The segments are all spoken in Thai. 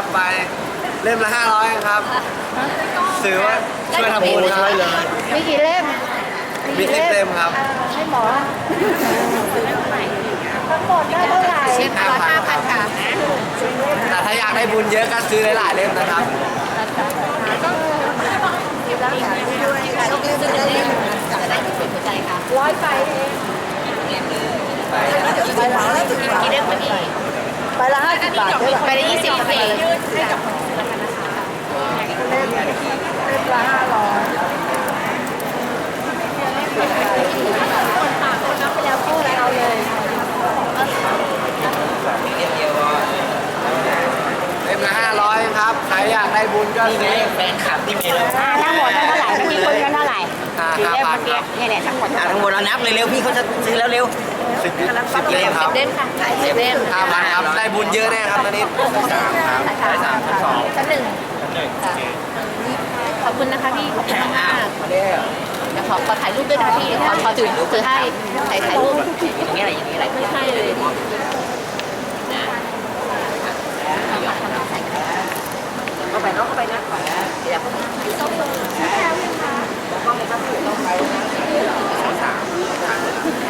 ครับไปเล่มละห้าร้อยครับ ซื้อว่าช่วยทำบุญครับมีกี่เล่มมีสิบเล่มครับให้หมอทั้งหมดได้เท่าไหร่สิบห้าพันค่ะแต่ถ้าอยากได้บุญเยอะก็ซื้อหลายๆเล่มนะครับร้อยไปเองไปละห้าสิบบาทกี่เล่มคะพี่ ไปละห้าสิบบาทด้วยไปได้ยี่สิบปีเล่มเล่มละห้าร้อยเล่มละห้าร้อยครับ ใครอยากได้บุญก็ซื้อแฟนคลับที่มีเลยอ่าทั้งหมดเท่าไหร่เมื่อกี้คนกันเท่าไหร่ห้ากี่ห้าเล่มพันเมื่อคกี้รับเนี่ยเนี่ยทั้งหมดอะทั้งหมดเรานับเลยเร็วพี่เขาจะซื้อแล้วเร็ว สิบสิบเล่มครับเล่มค่ะสิบเล่มห้าพันครับ ได้บุญเยอะแน่ครับตอนนี้ชั้นหนึ่งค่ะขอบคุณนะคะพี่ ขอบคุณมากมากเดี๋ยวขอขอถ่ายรูปด้วยนะคะพี่ ขอขอถือถือให้ถ่ายถ่ายรูปอย่างนี้อะไรอย่างนี้อะไรไม่ใช่เลยนะเข้าไปเนาะเข้าไปนะเดี๋ยวหมอได้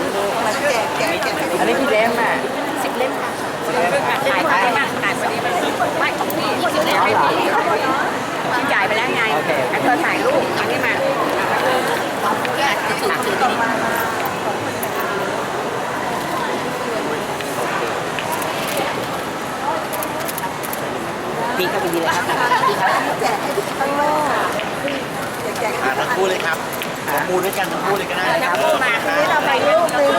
นนี้พี่เล่มอะสิบเล่มค่ะถ่ายไปมาถ่ายพอดีมันไม่ของพี่ยี่สิบเล่มให้พี่พี่จ่ายไปแล้วไงแล้วเธอถ่ายรูปอันนี้มาถือถือตรงมาพี่เข้าไปดีเลยครับพี่ครับอ่าทั้งคู่เลยครับ หมอพูดด้วยกันทั้งคู่เลยก็ได้ครับรูปมานี่เราไปรูปหนึง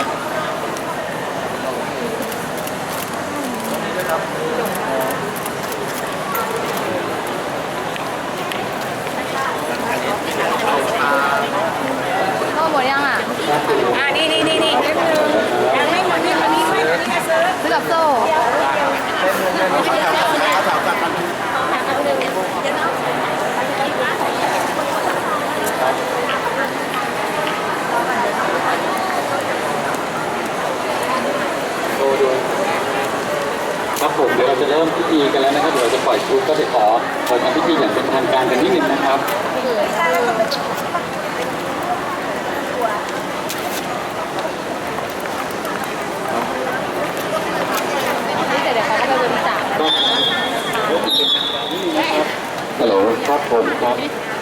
ก็หมดยังอะ อ่านี่นี่นี่นี่ยังไม่หมดนี่คนนี้ไม่ซื้อซื้อกับโซ่ ครับผมเดี๋ยวเรา จะเริ่มพิธีกันแล้วนะครับเดี๋ยวเราจะปล่อยชุดก็จะขอขอทำพิธีอย่างเป็นทางการกันนิดหนึ่งนะครับแต่เดี๋ยวเขาก็จะบริจาคฮัลโหลครับผมครับ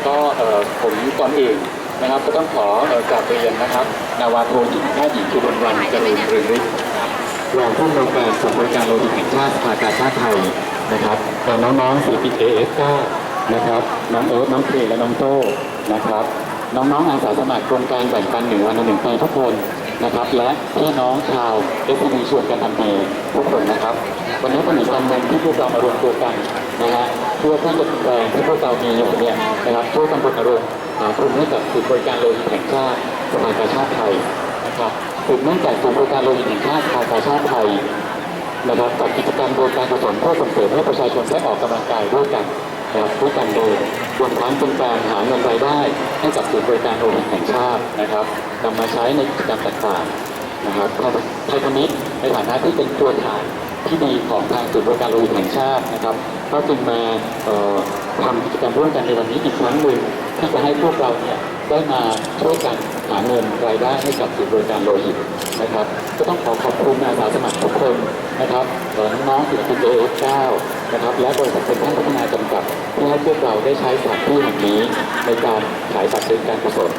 ก็เอ่อผมก่อนอื่นนะครับ ก็ต้องขอเอ่อกราบเรียนนะครับ นาวาโทหญิงแพทย์หญิงจุลวรรณเจริญเรืองฤทธิ์ รองผู้อำนวยการสำนักบริการโลหิตแห่งชาติสภากาชาติไทยนะครับและน้องๆศิลปิน AF9 นะครับน้องเอิร์ธน้องเพลและน้องโต้นะครับ น้องๆอาสาสมัครโครงการแบ่งปันหนึ่งวันหนึ่งใจทุกคนนะครับ และพี่น้องชาวเอสพีชวนกันทำดีทุกคนนะครับ วันนี้เป็นอีกวันหนึ่งที่พวกเรามารวมตัวกันนะฮะเพื่อที่จะแรงที่พวกเรามีอยู่เนี่ยนะครับช่วยกันรณรงค์หาทุนให้กับศูนย์บริการโลหิตแห่งชาติสภากาชาติไทยนะครับ สืบเนื่องจากศูนย์บริการโลหิตแห่งชาติสภากาชาติไทยนะครับกับกิจกรรมโดยการกุศลเพื่อส่งเสริมให้ประชาชนได้ออกกำลังกายด้วยกันนะครับด้วยกันโดยรวมทั้งเป็นการหาเงินรายได้ให้กับศูนย์บริการโลหิตแห่งชาตินะครับนำมาใช้ในกิจกรรมต่างๆนะครับไทยพาณิชในฐานะที่เป็นตัวแทนที่ดีของทางศูนย์บริการโลหิตแห่งชาตินะครับ ก็จึงมาทำกิจกรรมร่วมกันในวันนี้อีกครั้งหนึ่งที่จะให้พวกเราเนี่ย ได้มาช่วยกันหาเงินรายได้ให้กับศูนย์บริการโลหิตนะครับ ก็ต้องขอขอบคุณอาสาสมัครทุกคนนะครับต่อน้องๆศิลปินเอฟเก้านะครับ และบริษัทเป็นท่านพัฒนาจำกัดที่ให้พวกเราได้ใช้สถานที่แห่งนี้ในการขายบัตรเป็นการกุศล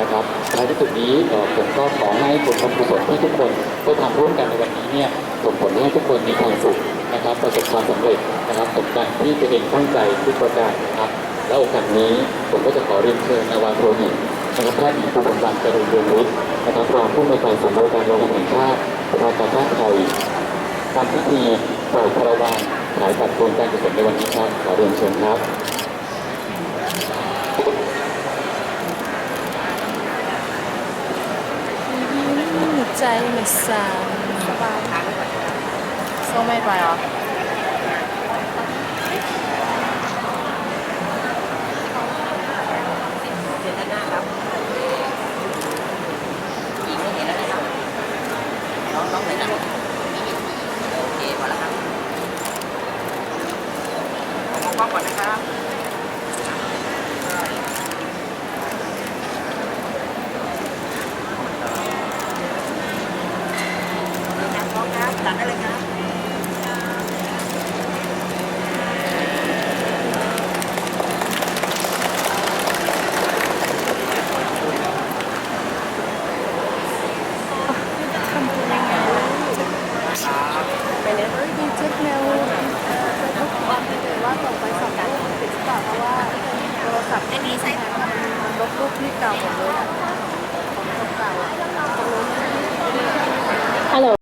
นะครับท้ายที่สุดนี้ผมก็ขอให้ผลบุญกุศลที่ทุกคนได้ทำร่วมกันในวันนี้เนี่ยส่งผลให้ทุกคนมีความสุขนะครับ ประสบความสำเร็จนะครับสมดังที่ตัวเองตั้งใจทุกประการนะครับ และโอกาสนี้ผมก็จะขอเรียนเชิญนาวาโทหญิงนะครับแพทย์หญิงภูมิบันเจริญเรืองฤทธิ์นะครับรองผู้อำนวยการศูนย์บริการโรงพยาบาลแห่งชาติประชาชาติไทยทำพิธีปล่อยคารวานขายบัตรร่วมการกุศลในวันนี้ครับขอเรียนเชิญครับใจมันสั่นสบายโซ่ไม่ไปหรอ เชิญด้านหน้าครับหญิงไม่เห็นแล้วนะครับน้องน้องไหนนะโอเคพอแล้วครับมองกล้องก่อนนะครับพร้อมครับตัดได้เลยครับ Whenever you take mail ทุกวันเลยว่าส่งไปสองรูปติดต่อเพราะว่าโทรศัพท์ อันนี้ใช่ค่ะ ลบรูปที่เก่